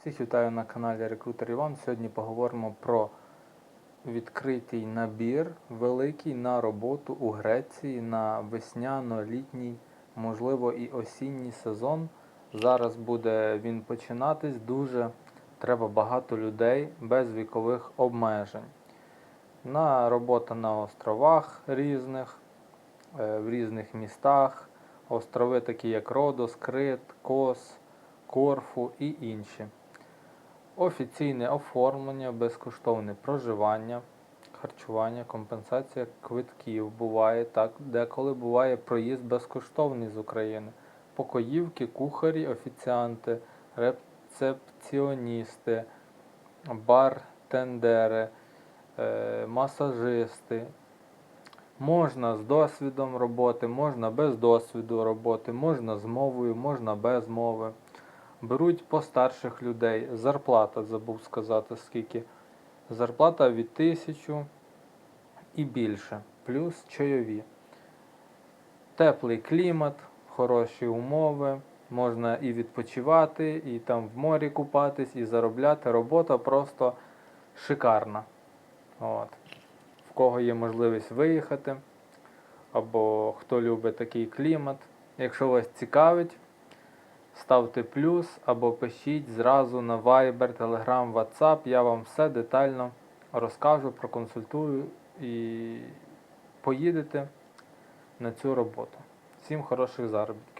Всіх вітаю на каналі Рекрутер Іван. Сьогодні поговоримо про відкритий набір великий на роботу у Греції на весняно-літній, можливо, і осінній сезон. Зараз буде він починатись. Дуже треба багато людей без вікових обмежень. На робота на островах різних, е, в різних містах. Острови такі як Родос, Крит, Кос, Корфу і інші. Офіційне оформлення, безкоштовне проживання, харчування, компенсація квитків буває так, деколи буває проїзд безкоштовний з України. Покоївки, кухарі, офіціанти, рецепціоністи, бартендери, е, масажисти. Можна з досвідом роботи, можна без досвіду роботи, можна з мовою, можна без мови. Беруть постарших людей. Зарплата, забув сказати, скільки. Зарплата від тисячу і більше, плюс чайові. Теплий клімат, хороші умови, можна і відпочивати, і там в морі купатись, і заробляти. Робота просто шикарна. От. В кого є можливість виїхати, або хто любить такий клімат. Якщо вас цікавить, ставте плюс або пишіть зразу на Viber, Telegram, WhatsApp. Я вам все детально розкажу, проконсультую і поїдете на цю роботу. Всім хороших заробітків!